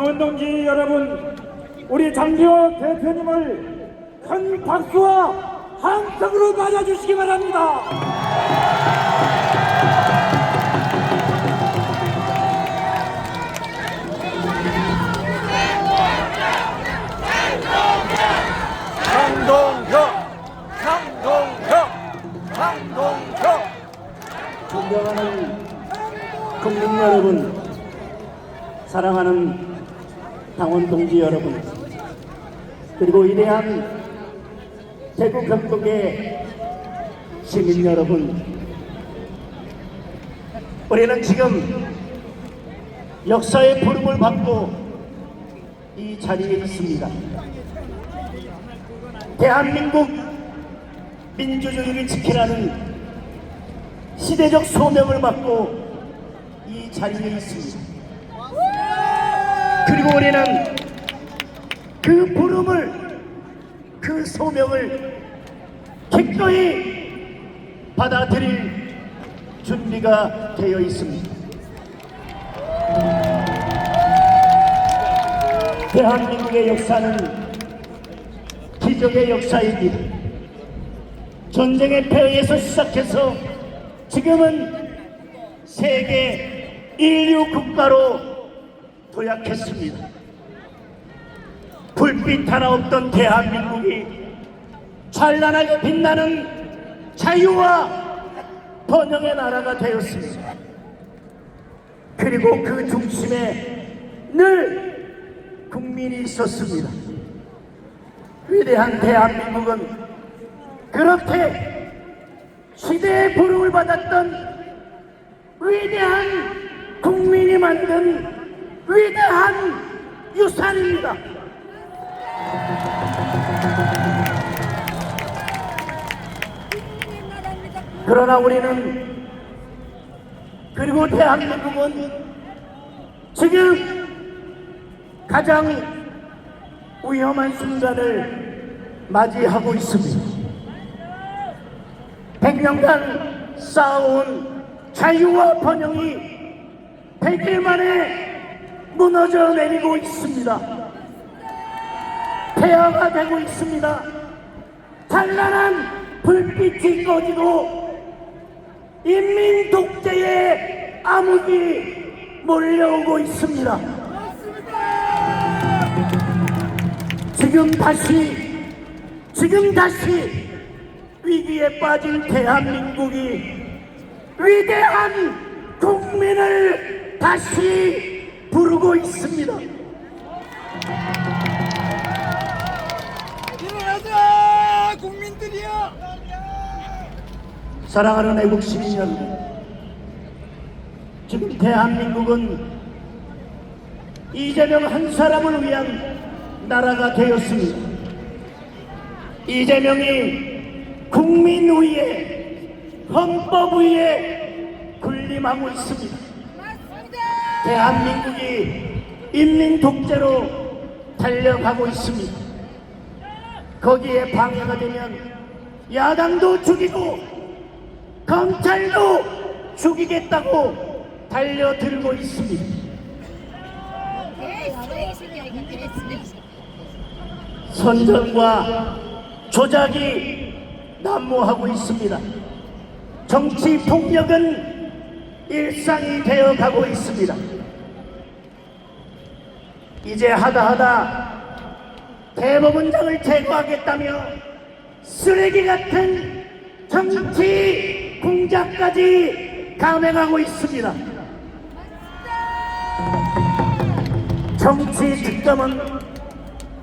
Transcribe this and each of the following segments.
여러분, 당원 동지 여러분, 우리 장기호 대표님을 큰 박수와 함성으로 맞아주시기 바랍니다. 강동혁 강동혁 강동혁 존경하는 국민 여러분, 사랑하는 당원 동지 여러분, 그리고 위대한 대구 경북의 시민 여러분, 우리는 지금 역사의 부름을 받고 이 자리에 있습니다. 대한민국 민주주의를 지키라는 시대적 소명을 받고 이 자리에 있습니다. 그리고 우리는 그 부름을, 그 소명을 기꺼이 받아들일 준비가 되어 있습니다. 대한민국의 역사는 기적의 역사입니다. 전쟁의 폐해에서 시작해서 지금은 세계 인류 국가로 도약했습니다. 불빛 하나 없던 대한민국이 찬란하게 빛나는 자유와 번영의 나라가 되었습니다. 그리고 그 중심에 늘 국민이 있었습니다. 위대한 대한민국은 그렇게 시대의 부름을 받았던 위대한 국민이 만든 위대한 유산입니다. 그러나 우리는 그리고 대한민국은 지금 가장 위험한 순간을 맞이하고 있습니다. 100년간 쌓아온 자유와 번영이 100일 만에 무너져 내리고 있습니다. 폐허가 되고 있습니다. 찬란한 불빛이 꺼지고 인민 독재의 암흑이 몰려오고 있습니다. 지금 다시 지금 다시 위기에 빠진 대한민국이 위대한 국민을 다시 부르고 있습니다. 일어나자 국민들이여 사랑하는 애국 시민 여러분, 지금 대한민국은 이재명 한 사람을 위한 나라가 되었습니다. 이재명이 국민 위에 헌법 위에 군림하고 있습니다. 대한민국이 인민 독재로 달려가고 있습니다. 거기에 방해가 되면 야당도 죽이고 검찰도 죽이겠다고 달려들고 있습니다. 선전과 조작이 난무하고 있습니다. 정치 폭력은 일상이 되어 가고 있습니다. 이제 하다 하다 대법원장을 제거하겠다며 쓰레기 같은 정치 공작까지 감행하고 있습니다. 정치 특검은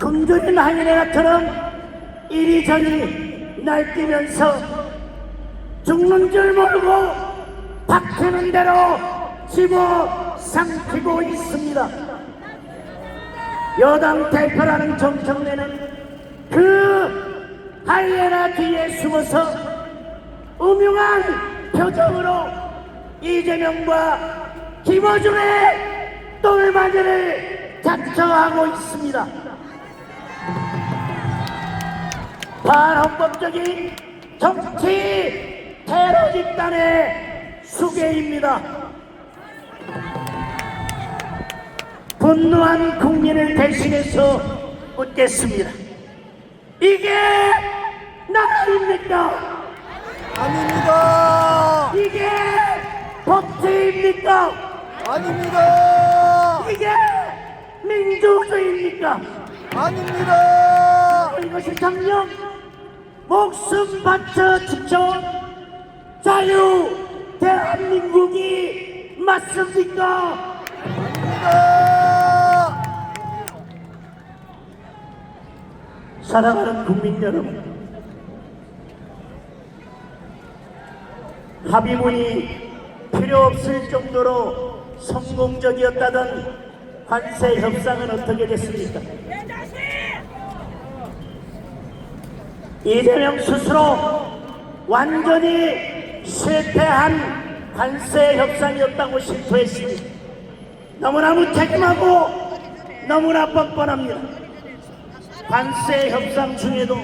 굶주린 하이에나처럼 이리저리 날뛰면서 죽는 줄 모르고 박히는 대로 집어 삼키고 있습니다. 여당 대표라는 정청래는 그 하이에나 뒤에 숨어서 음흉한 표정으로 이재명과 김어준의 똘마니를 자처하고 있습니다. 반헌법적인 정치 테러 집단의 수괴입니다. 분노한 국민을 대신해서 묻겠습니다. 이게 나라입니까? 아닙니다. 이게 법치입니까? 아닙니다. 이게 민주주의입니까? 아닙니다. 이것이 정녕 목숨 바쳐 지켜온 자유 대한민국이 맞습니까? 사랑하는 국민 여러분, 합의문이 필요 없을 정도로 성공적이었다던 관세 협상은 어떻게 됐습니까? 이재명 스스로 완전히 실패한 관세 협상이었다고 실토했습니다. 너무나 무책임하고 너무나 뻔뻔합니다. 관세 협상 중에도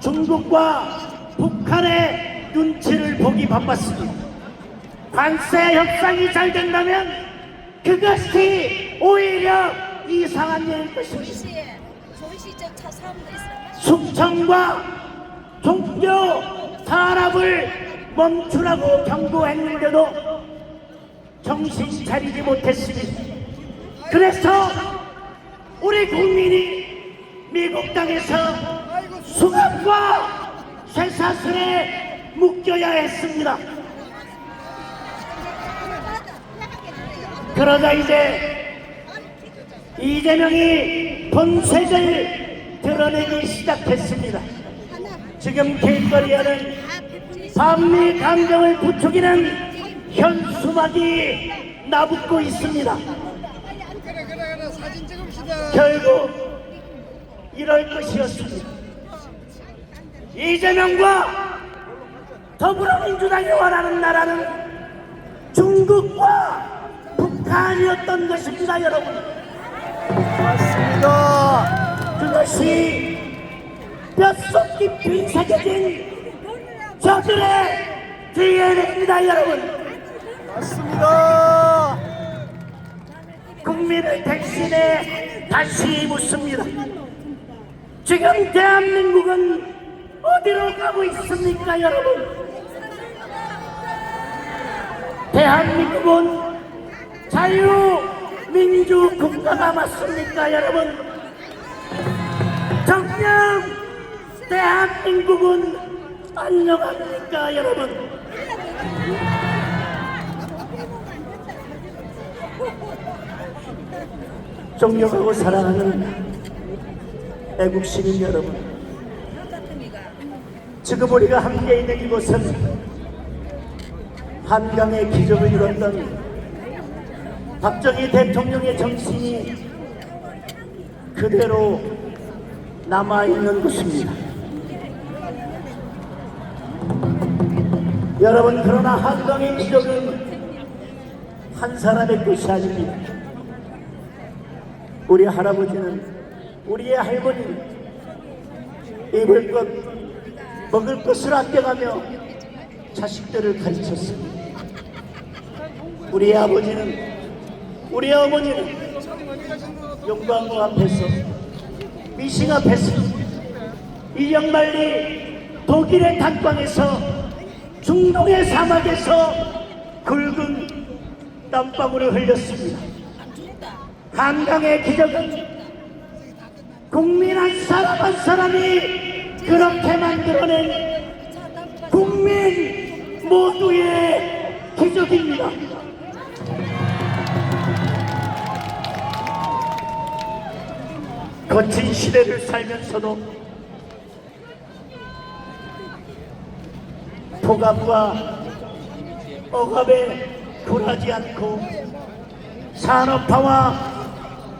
중국과 북한의 눈치를 보기 바빴습니다. 관세 협상이 잘 된다면 그것이 오히려 이상한 일일 것입니다. 숙청과 종교 탄압을 멈추라고 경고했는데도 정신 차리지 못했습니다. 그래서 우리 국민이 미국 땅에서 수갑과 쇠사슬에 묶여야 했습니다. 그러다 이제 이재명이 본색을 드러내기 시작했습니다. 지금 길거리에는 반미 감정을 부추기는 현수막이 나붙고 있습니다. 그래 그래 그래 사진 찍읍시다. 결국 이럴 것이었습니다. 이재명과 더불어민주당이 원하는 나라는 중국과 북한이었던 것입니다, 여러분. 맞습니다. 그것이 뼛속 깊이 새겨진 저들의 DNA입니다, 여러분. 맞습니다. 국민을 대신에 다시 묻습니다. 지금 대한민국은 어디로 가고 있습니까, 여러분? 대한민국은 자유민주 국가가 맞습니까, 여러분? 정녕 대한민국은 안녕합니까, 여러분? 존경하고 사랑하는 애국 시민 여러분, 지금 우리가 함께 있는 이곳은 한강의 기적을 이뤘던 박정희 대통령의 정신이 그대로 남아있는 곳입니다. 여러분, 그러나 한강의 기적은 한 사람의 것이 아닙니다. 우리 할아버지는 우리의 할머니는 입을 것 먹을 것을 아껴가며 자식들을 가르쳤습니다. 우리의 아버지는 우리의 어머니는 영광로 앞에서 미싱 앞에서 이영만리 독일의 탄광에서 중동의 사막에서 굵은 땀방울을 흘렸습니다. 한강의 기적은 국민 한 사람 한 사람이 그렇게 만들어낸 국민 모두의 기적입니다. 거친 시대를 살면서도 폭압과 억압에 굴하지 않고 산업화와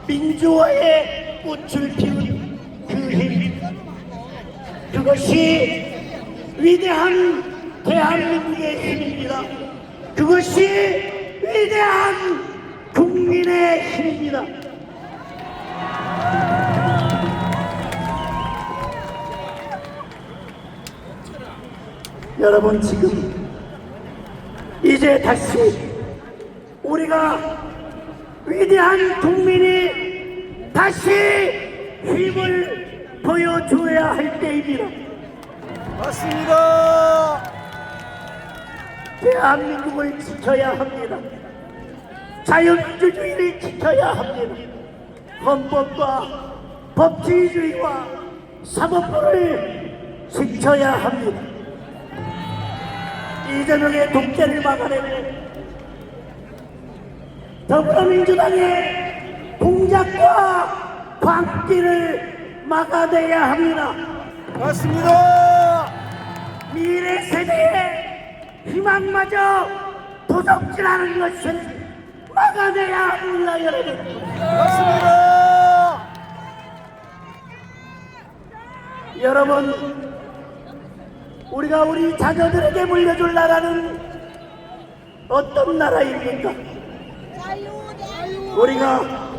민주화의 꽃을 피운 그 힘, 그것이 위대한 대한민국의 힘입니다. 그것이 위대한 국민의 힘입니다. 여러분 지금 이제 다시 우리가 위대한 국민이 다시 힘을 보여줘야 할 때입니다. 맞습니다. 대한민국을 지켜야 합니다. 자유민주주의를 지켜야 합니다. 헌법과 법치주의와 사법부를 지켜야 합니다. 이재명의 독재를 막아내고 더불어민주당의 공작과 광기를 막아내야 합니다. 맞습니다. 미래 세대의 희망마저 도둑질하는 것을 막아내야 합니다, 여러분. 맞습니다. 여러분, 우리가 우리 자녀들에게 물려줄 나라는 어떤 나라입니까? 우리가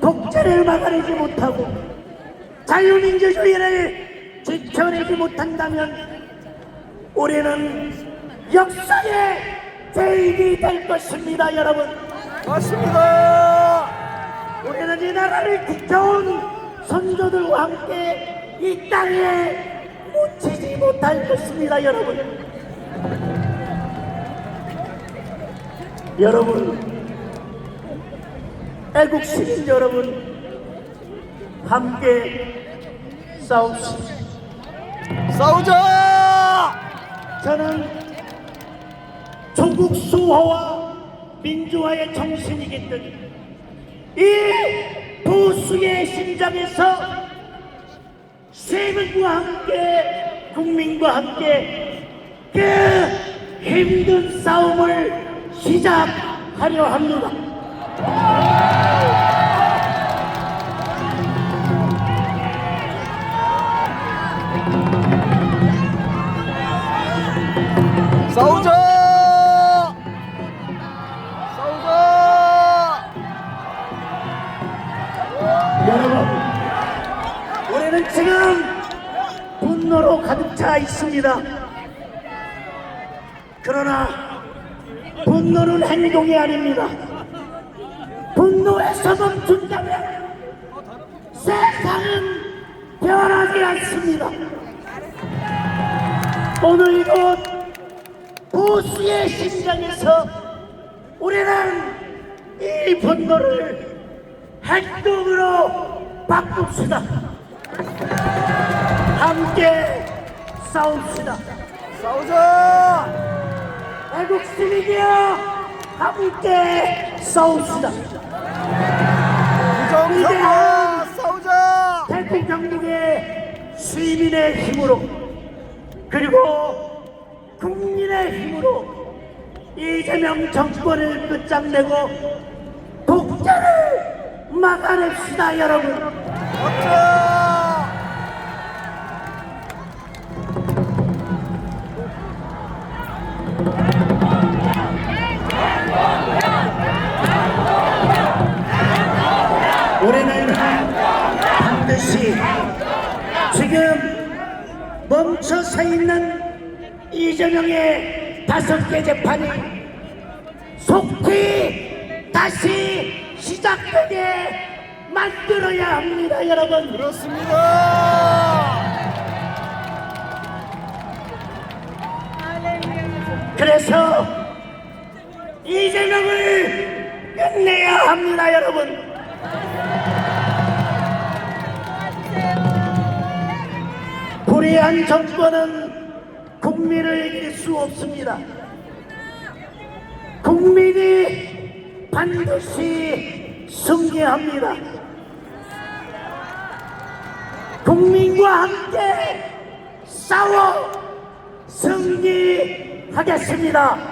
독재를 막아내지 못하고 자유민주주의를 지켜내지 못한다면 우리는 역사의 죄인이 될 것입니다, 여러분. 맞습니다. 우리는 이 나라를 지켜온 선조들과 함께 이 땅에 묻히지 못할 것입니다, 여러분. 여러분, 애국 시민 여러분, 함께 싸웁시다. 싸우자. 저는 조국 수호와 민주화의 정신이기 때문에 이 보수의 심장에서 세금과 함께 국민과 함께 그 힘든 싸움을 시작하려 합니다. 있습니다. 그러나 분노는 행동이 아닙니다. 분노에서 멈춘다면 세상은 변하지 않습니다. 오늘 이곳 보수의 심장에서 우리는 이 분노를 행동으로 바꿉시다. 함께 싸웁시다. 싸우자. 애국 시민이여 함께 싸웁시다. 부정선거 싸우자. 대통령국의 시민의 힘으로 그리고 국민의 힘으로 이재명 정권을 끝장내고 독재를 막아냅시다 여러분 맞자. 올해는 반드시 지금 멈춰 서 있는 이재명의 다섯 개 재판이 속히 다시 시작되게 만들어야 합니다, 여러분. 그렇습니다. 그래서 이재명을 끝내야 합니다, 여러분. 불의한 정권은 국민을 이길 수 없습니다. 국민이 반드시 승리합니다. 국민과 함께 싸워 승리하겠습니다.